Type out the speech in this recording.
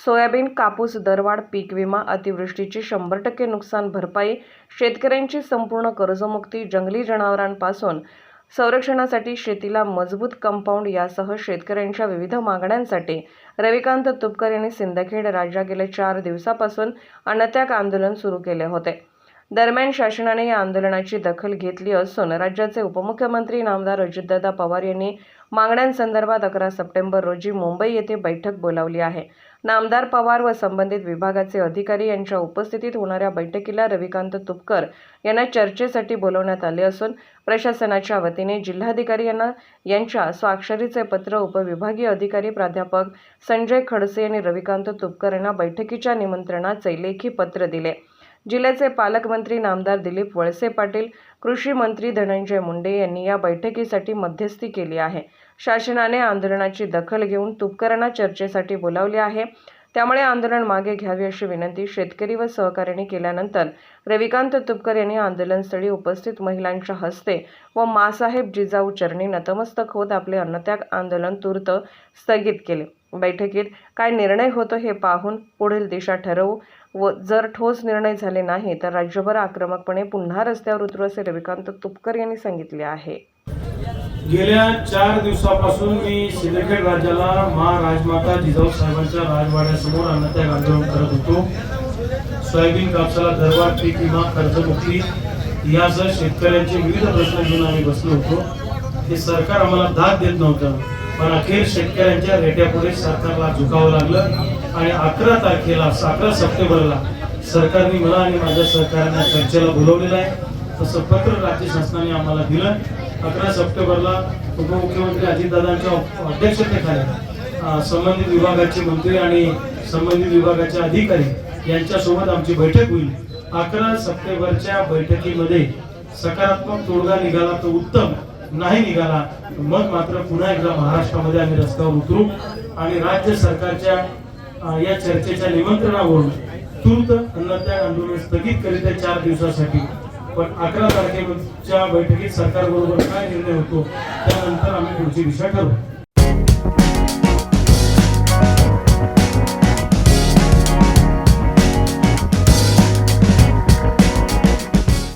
Soybean कापूस दरवाढ पीक विमा अतिवृष्टीची शंभर टक्के नुकसान भरपाई शेतकऱ्यांची संपूर्ण कर्जमुक्ती जंगली जनावरांपासून संरक्षणासाठी शेतीला मजबूत कंपाऊंड यासह शेतकऱ्यांच्या विविध मागण्यांसाठी रविकांत तुपकर यांनी सिंदखेड राज्यात गेल्या चार दिवसापासून अन्नत्याग आंदोलन सुरू केले होते. दरम्यान शासनाने या आंदोलनाची दखल घेतली असून राज्याचे उपमुख्यमंत्री नामदार अजितदादा पवार यांनी मागण्यांसंदर्भात अकरा सप्टेंबर रोजी मुंबई येथे बैठक बोलावली आहे. नामदार पवार व संबंधित विभागाचे अधिकारी यांच्या उपस्थितीत होणाऱ्या बैठकीला रविकांत तुपकर यांना चर्चेसाठी बोलवण्यात आले असून प्रशासनाच्या वतीने जिल्हाधिकारी यांना यांच्या स्वाक्षरीचे पत्र उपविभागीय अधिकारी प्राध्यापक संजय खडसे यांनी रविकांत तुपकर यांना बैठकीच्या निमंत्रणाचे लेखी पत्र दिले. जिल्ह्याचे पालकमंत्री नामदार दिलीप वळसे पाटील कृषी मंत्री धनंजय मुंडे यांनी या बैठकीसाठी मध्यस्थी केली आहे. शासनाने आंदोलनाची दखल घेऊन तुपकरणा चर्चेसाठी बोलावले आहे. त्यामुळे आंदोलन मागे घ्यावे अशी विनंती शेतकरी व सहकाऱ्यांनी केल्यानंतर रविकांत तुपकर यांनी आंदोलनस्थळी उपस्थित महिलांच्या हस्ते व मासाहेब जिजाऊ चरणी नतमस्तक होत आपले अन्नत्याग आंदोलन तूर्त स्थगित केले. बैठकीत काय निर्णय होतो हे पाहून पुढील दिशा ठरवू व जर ठोस निर्णय झाले नाही तर राज्यभर आक्रमकपणे पुन्हा रस्त्यावर उतरू असे रविकांत तुपकर यांनी सांगितले आहे. गेल्या चार दिवसापासून मी सिंदखेड राज्याला मा राजमाता जिजाऊ साहेबांच्या राजवाड्यासमोर अन्नत्याग आंदोलन करत होतो. सोयाबीन कापसाला दरबार पीक विमा कर्जमुक्ती यासह शेतकऱ्यांचे विविध प्रश्न घेऊन आम्ही बसलो होतो. हे सरकार आम्हाला दाद देत नव्हतं. पण अखेर शेतकऱ्यांच्या रेट्यापुढे सरकारला झुकावं लागलं. आणि अकरा तारखेला अकरा सप्टेंबरला सरकारने मला आणि माझ्या सहकाऱ्यांना चर्चेला बोलवलेलं आहे. तसं पत्र राज्य शासनाने आम्हाला दिलं. अकरा सप्टेंबरला उपमुख्यमंत्री अजितदादांच्या अध्यक्षतेखाली संबंधित विभागाचे मंत्री आणि संबंधित विभागाचे अधिकारी यांच्यासोबत आमची बैठक होईल. अकरा सप्टेंबरच्या बैठकीमध्ये सकारात्मक तोडगा निघाला तर उत्तम. नाही निघाला मग मात्र पुन्हा एकदा महाराष्ट्रामध्ये आम्ही रस्त्यावर उतरू आणि राज्य सरकारच्या या चर्चेच्या निमंत्रणावरून तूर्त अन्नत्याग आंदोलन स्थगित करीत आहे चार दिवसासाठी. पण अकरा तारखेच्या बैठकीत सरकारबरोबर काय निर्णय होतो त्यानंतर आम्ही पुढची दिशा ठरवू.